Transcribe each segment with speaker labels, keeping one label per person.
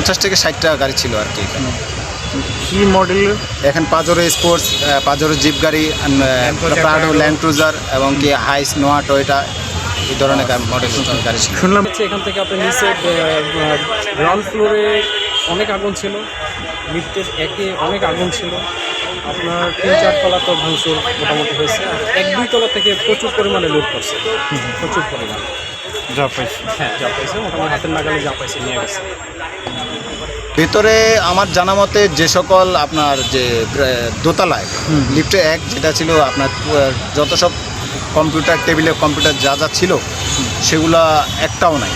Speaker 1: পঞ্চাশ থেকে ষাটটা গাড়ি ছিল আর কি এখানে।
Speaker 2: কি মডেলের
Speaker 1: এখন পাজরো স্পোর্টস পাজরো জিপ গাড়ি প্রাডো ল্যান্ড ক্রুজার এবং কি হাইস নোয়া টয়টা এই ধরনের মডেল গাড়ি ছিল।
Speaker 2: শুনলাম
Speaker 3: হচ্ছে এখান থেকে আপনি নিচে গ্রাউন্ড ফ্লোরে অনেক আগুন ছিল। লিফটের একে অনেক আগুন ছিল। আপনার তিন চার তলা তো ভাঙচুর মোটামুটি হয়েছে। এক দুই তলা থেকে প্রচুর পরিমাণে লুট করছে। প্রচুর পরিমাণে।
Speaker 2: যা পাইছি।
Speaker 3: হ্যাঁ যা পাইছে মোটামুটি হাতের নাগালে যা পাইছে নিয়ে গেছে।
Speaker 1: ভেতরে আমার জানা মতে যে সকল আপনার যে দোতলায় লিফটে এক যেটা ছিল আপনার যত সব কম্পিউটার টেবিলে কম্পিউটার যা যা ছিল সেগুলা একটাও নাই।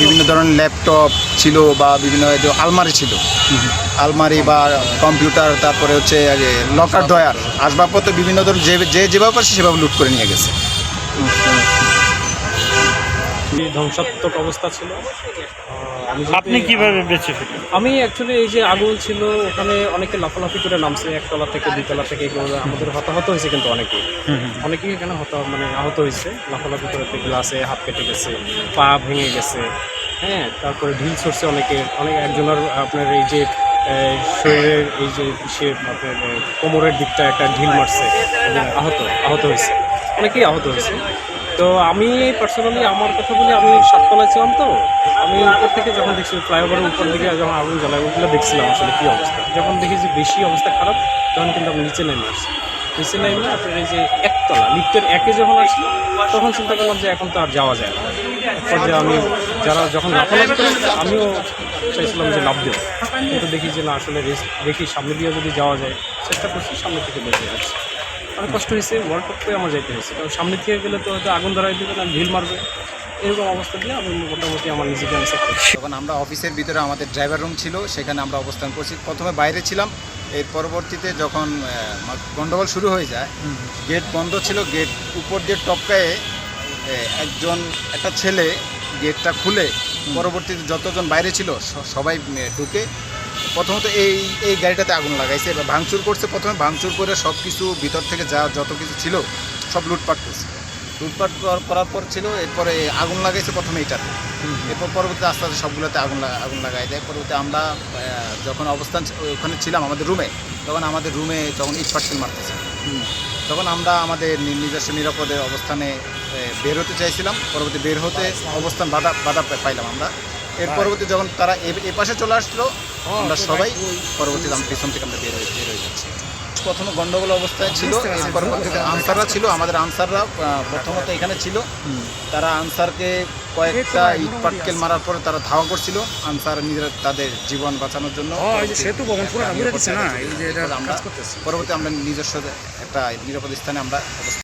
Speaker 1: বিভিন্ন ধরনের ল্যাপটপ ছিল বা বিভিন্ন আলমারি ছিল। আলমারি বা কম্পিউটার তারপরে হচ্ছে লকার ডয়ার আসবাবপত্র বিভিন্ন ধরনের যে যে যেভাবে পারছে সেভাবে লুট করে নিয়ে গেছে।
Speaker 3: খুবই ধ্বংসাত্মক অবস্থা ছিল। আমি
Speaker 2: আপনি কীভাবে বেঁচে
Speaker 3: আমি অ্যাকচুয়ালি এই যে আগুন ছিল ওখানে অনেকে লাফালাফি করে নামছে একতলা থেকে দুইতলা থেকে আমাদের হতাহত হয়েছে কিন্তু অনেকেই অনেকেই এখানে হত মানে আহত হয়েছে লাফালাফি করে গ্লাসে হাত কেটে গেছে পা ভেঙে গেছে। হ্যাঁ তারপরে ঢিল ছড়ছে অনেকে অনেক একজনের আপনার এই যে শরীরের এই যে সে আপনার কোমরের দিকটা একটা ঢিল মারছে আহত আহত হয়েছে। অনেকেই আহত হয়েছে। তো আমি পার্সোনালি আমার কথা বলি আমি সাততলায় ছিলাম তো, আমি উপর থেকে যখন দেখছি ফ্লাইওভারের উপর দিকে যখন আগুন জ্বালায় ওগুলো দেখছিলাম আসলে কী অবস্থা, যখন দেখি যে বেশি অবস্থা খারাপ, তখন কিন্তু আমি নিচে নেমে আসছি। নিচে নেমে আপনার এই যে একতলা লিফটের একে যখন আসছি তখন চিন্তা করলাম যে এখন তো আর যাওয়া যায় না। পর্যায়ে আমি যারা যখন লাফালাফি আমিও চাইছিলাম যে লাভ দেবো। কিন্তু দেখি যে না, আসলে রিস্ক দেখি সামনে দিয়ে যদি যাওয়া যায়, চেষ্টা করছি সামনে থেকে বেরিয়ে আসছি অনেক কষ্ট হয়েছে ওয়ার্ল্ড কাপ আমার যেতে হয়েছে। কারণ সামনে থেকে গেলে তো হয়তো আগুন ধরাই দেবে না ঢিল মারবে। এরকম অবস্থা দিয়ে আমি মোটামুটি আমার নিজেকে আমি
Speaker 1: তখন আমরা অফিসের ভিতরে আমাদের ড্রাইভার রুম ছিল সেখানে আমরা অবস্থান করছি। প্রথমে বাইরে ছিলাম এর পরবর্তীতে যখন আহ, গন্ডগোল শুরু হয়ে যায় গেট বন্ধ ছিল গেট উপর দিয়ে টপকায়ে একজন একটা ছেলে গেটটা খুলে পরবর্তীতে যতজন বাইরে ছিল সবাই ঢুকে প্রথমত এই এই গাড়িটাতে আগুন লাগাইছে এবার ভাঙচুর করছে প্রথমে ভাঙচুর করে সব কিছু ভিতর থেকে যা যত কিছু ছিল সব লুটপাট করছে। লুটপাট করার পর ছিল এরপরে আগুন লাগাইছে প্রথমে এটাতে। এরপর পরবর্তী আস্তে আস্তে সবগুলোতে আগুন আগুন লাগাই দেয়। পরবর্তী আমরা যখন অবস্থান ওখানে ছিলাম আমাদের রুমে তখন আমাদের রুমে তখন ইট পাটকেল মারতেছে। তখন আমরা আমাদের নিজস্ব নিরাপদে অবস্থানে বের হতে চাইছিলাম। পরবর্তী বের হতে অবস্থান বাধা বাধা পাইলাম আমরা। এর পরবর্তী যখন তারা এ- পাশে চলে আসলো আমরা সবাই পরবর্তীতে আমরা পিছন থেকে আমরা বের হয়ে বের হয়ে যাচ্ছি। প্রথমে গন্ডগোল অবস্থায় ছিল এর পরবর্তীতে আনসাররা ছিল আমাদের আনসাররা প্রথমত এখানে ছিল। তারা আনসারকে কয়েকটা ইট পাটকেল মারার পরে তারা ধাওয়া করছিল আনসার নিজের তাদের জীবন বাঁচানোর জন্য। আমরা পরবর্তী আমরা নিজস্ব একটা নিরাপদ স্থানে আমরা